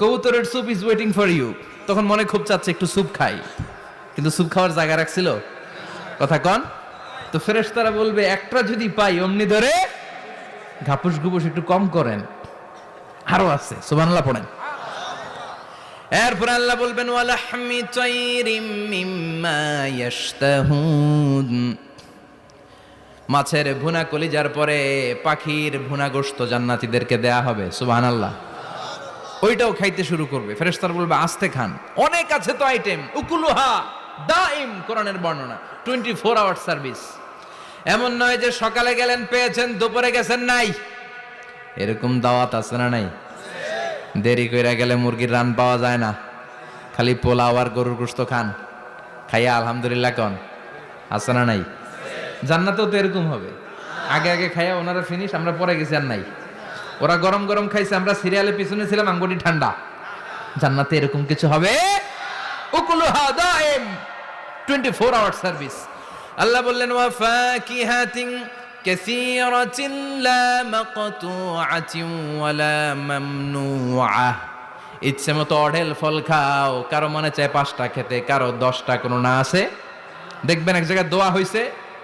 কবুতরের soup is waiting for you তখন মনে খুব চাচ্ছে একটু স্যুপ খাই। কিন্তু স্যুপ খাওয়ার জায়গা রাখছিল? কথা কন। তো ফেরেশ তারা বলবে, একটা যদি পাই, অমনি ধরে ঘাপুস ঘুপুস একটু কম করেন। আরও আছে, সুবহানাল্লাহ পড়েন। এরপর আল্লাহ বলবেন, ওয়ালাহমি তাইরিম মিম্মা ইয়াশতাহুন। মাছের ভুনা কলিজার পরে পাখির ভুনা গোশত জান্নাতীদেরকে দেয়া হবে, সুবহানাল্লাহ। ওইটাও খাইতে শুরু করবে। ফেরেশতার বলবে, আস্তে খান। অনেক আছে তো আইটেম উকুলুহা দাইম কোরআনের বর্ণনা। টোয়েন্টি ফোর আওয়ার সার্ভিস এমন নয় যে সকালে গেলেন, পেয়েছেন, দুপুরে গেছেন, নাই। এরকম দাওয়াত আছে না নাই? দেরি কইরা গেলে মুরগির রান পাওয়া যায় না। খালি পোলাও আর গরুর গোস্ত খান। খাইয়া আলহামদুলিল্লাহ কন। আছে না নাই? জান্নাতেও তো এরকম হবে। আগে আগে খাইয়া ওনারা ফিনিশ আমরা পরে গেছি আর নাই। ওরা গরম গরম খাইছে, আমরা সিরিয়ালের পিছনে ছিলাম আঙ্গুটি ঠান্ডা। জান্নাতে এরকম কিছু হবে? উকুলুহা দাইম 24 আওয়ার সার্ভিস আল্লাহ বললেন, ওয়া ফাকিহাতিন কাসীরাতিন লা মাকতুআতিন ওয়ালা মামনুআহ ইচ্ছে মতো অঢেল ফল খাও, কারও মনে চায় পাঁচটা খেতে, কারও দশটা, কোনো না আছে? দেখবেন এক জায়গায় দোয়া হয়েছে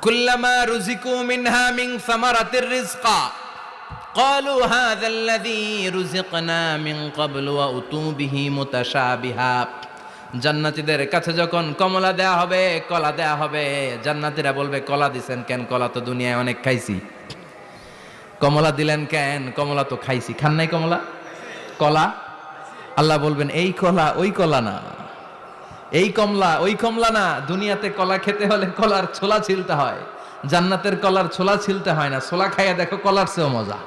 কুল্লামা রুজিকু মিনহা মিন সামারাতির রিজকা قالوا هذا الذي رزقنا من قبل وأتوا به متشابها জান্নাতীদের কাছে যখন কমলা দেয়া হবে কলা দেয়া হবে জান্নাতীরা বলবে কলা দিছেন কেন কলা তো দুনিয়ায় অনেক খাইছি কমলা দিলেন কেন কমলা তো খাইছি খান নাই কমলা কলা আল্লাহ বলবেন এই কলা ওই কলা না এই কমলা, ওই কমলা না, দুনিয়াতে কলা খেতে হলে কলার ছোলা ছিলতে হয়। জান্নাতের কলার ছোলা ছিলতে হয় না, ছোলা খাইয়া দেখো কলার চেয়েও মজা।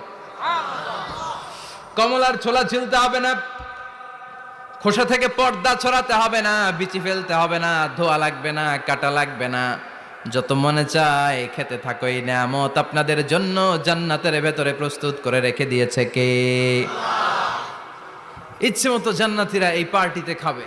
কমলার ছোলা ছিলতে হবে না, খোসা থেকে পর্দা ছড়াতে হবে না, বিচি ফেলতে হবে না, ধোয়া লাগবে না, কাটা লাগবে না। যত মনে চায় খেতে থাকো এই নামত আপনাদের জন্য জান্নাতের ভেতরে প্রস্তুত করে রেখে দিয়েছে কে? ইচ্ছে মতো জান্নাতিরা এই পার্টিতে খাবে।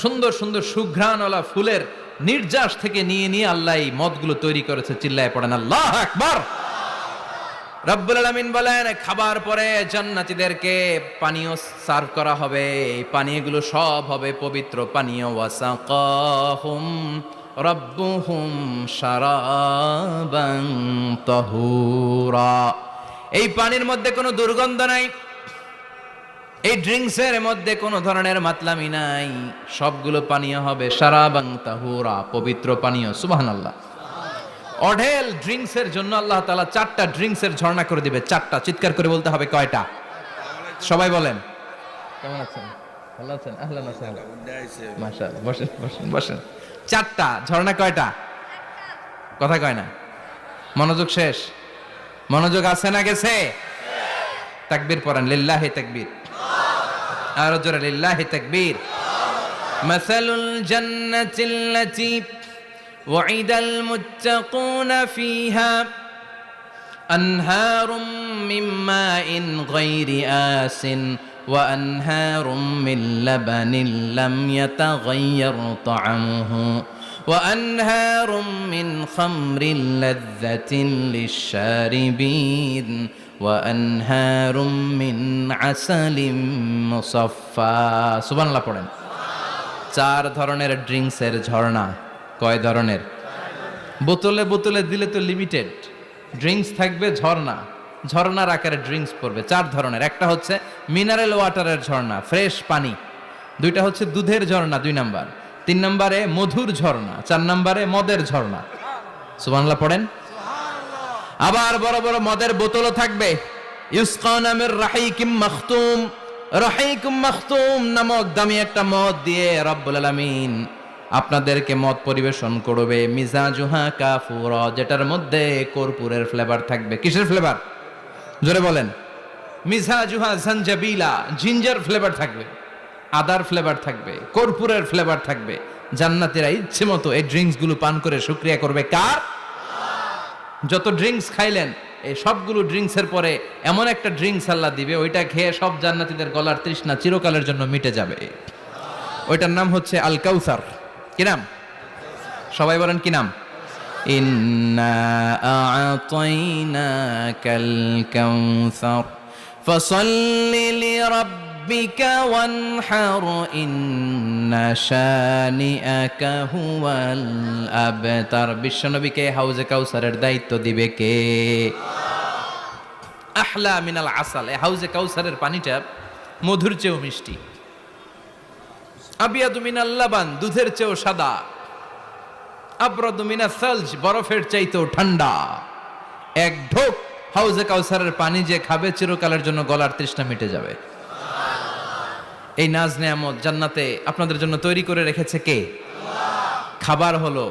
সুন্দর সুন্দর সুঘ্রাণওয়ালা ফুলের নির্যাস থেকে নিয়ে নিয়ে আল্লাহ এই মদগুলো তৈরি করেছে, চিল্লায় পড়েন, আল্লাহ আকবার! রব্বুল আলামিন বলেন, খাবার পরে জান্নাতীদেরকে পানীয় সার্ভ করা হবে, এই পানীয়গুলো সব হবে পবিত্র পানীয়। ওয়াসাকাহুম রব্বুহুম শারাবান তাহুরা। এই পানির মধ্যে কোনো দুর্গন্ধ নাই। এই ড্রিঙ্কসের মধ্যে কোনো ধরনের মাতলামি নাই। সবগুলো পানীয় হবে সারাবাং তাহুরা, পবিত্র পানীয়, সুবহানাল্লাহ। অঢেল ড্রিঙ্কসের জন্য আল্লাহ তাআলা চারটা ড্রিঙ্কসের ঝর্ণা করে দিবে, চারটা। চিৎকার করে বলতে হবে কয়টা? সবাই বলেন। কেমন আছেন? ভালো আছেন? আহলান আহলান মাশাআল্লাহ, বসেন বসেন বসেন। চারটা, ঝর্ণা কয়টা? কথা কয় না। মনোযোগ শেষ। মনোযোগ আছে না গেছে? তাকবীর পড়েন, লিল্লাহি তাকবীর। আরো জোরে লিল্লাহি তাকবীর مثل الجنة التي وعد المتقون فيها أنهار من ماء غير آس وأنهار من لبن لم يتغير طعمه وأنهار من خمر لذة للشاربين وأنهار من عسل مصفى سبحان الله পড়েন চার ধরনের ড্রিঙ্কসের ঝর্ণা কয় ধরনের বোতলে বোতলে দিলে তো লিমিটেড ড্রিঙ্কস থাকবে ঝর্ণা ঝর্ণার আকারে ড্রিঙ্কস পড়বে চার ধরনের একটা হচ্ছে মিনারেল ওয়াটারের ঝর্ণা ফ্রেশ পানি দুইটা হচ্ছে দুধের ঝর্ণা দুই নাম্বার তিন নম্বরে মধুর ঝর্ণা চার নম্বরে মদের ঝর্ণা সুবানলা পড়েন আবার বড় বড় মদের বোতলও থাকবে। ইউসকা নামের রাহিকিম মাখতুম। রাহিকুম মাখতুম নামক দামি একটা মদ দিয়ে রব্বুল আলামিন আপনাদেরকে মদ পরিবেশন করবে। মিজাজুহা কাফুর, যেটার মধ্যে কর্পূরের ফ্লেভার থাকবে। কিসের ফ্লেভার জোরে বলেন। মিজাজুহা জানজাবিলা, জিঞ্জার ফ্লেভার থাকবে। আদার ফ্লেভার থাকবে, কর্পূরের ফ্লেভার থাকবে। জান্নাতীরা ইচ্ছে মতো এই ড্রিঙ্কসগুলো পান করে শুক্রিয়া করবে কার? যত ড্রিঙ্কস খাইলেন, এই সবগুলো ড্রিঙ্কসের পরে এমন একটা ড্রিঙ্কস আল্লাহ দিবে, ওইটা খেয়ে সব জান্নাতীদের গলার তৃষ্ণা চিরকালের জন্য মিটে যাবে। ওইটার নাম হচ্ছে আল কাউসার কি নাম? সবাই বলেন কি নাম? ইন্না আ'তাইনাকাল ফসল্লি লিরাব্বিকা ওয়ানহার, ইন্না আবতার। বিশ্বনবীকে হাউজে কাউসারের দায়িত্ব দিবে কে? আহলা মিনাল আসাল। হাউজে কাউসারের পানিটা মধুর চেয়েও মিষ্টি। আবিয়াদু মিনাল লাবান, দুধের চেয়েও সাদা। আবরাদু মিনা সালজ, বরফের চাইতেও ঠান্ডা। এক ঢোক হাউজে কাউসারের পানি যে খাবে, চিরকালের জন্য গলার তৃষ্ণা মিটে যাবে। এই নাজ নেয়ামত জান্নাতে আপনাদের জন্য তৈরি করে রেখেছে কে? খাবার হলো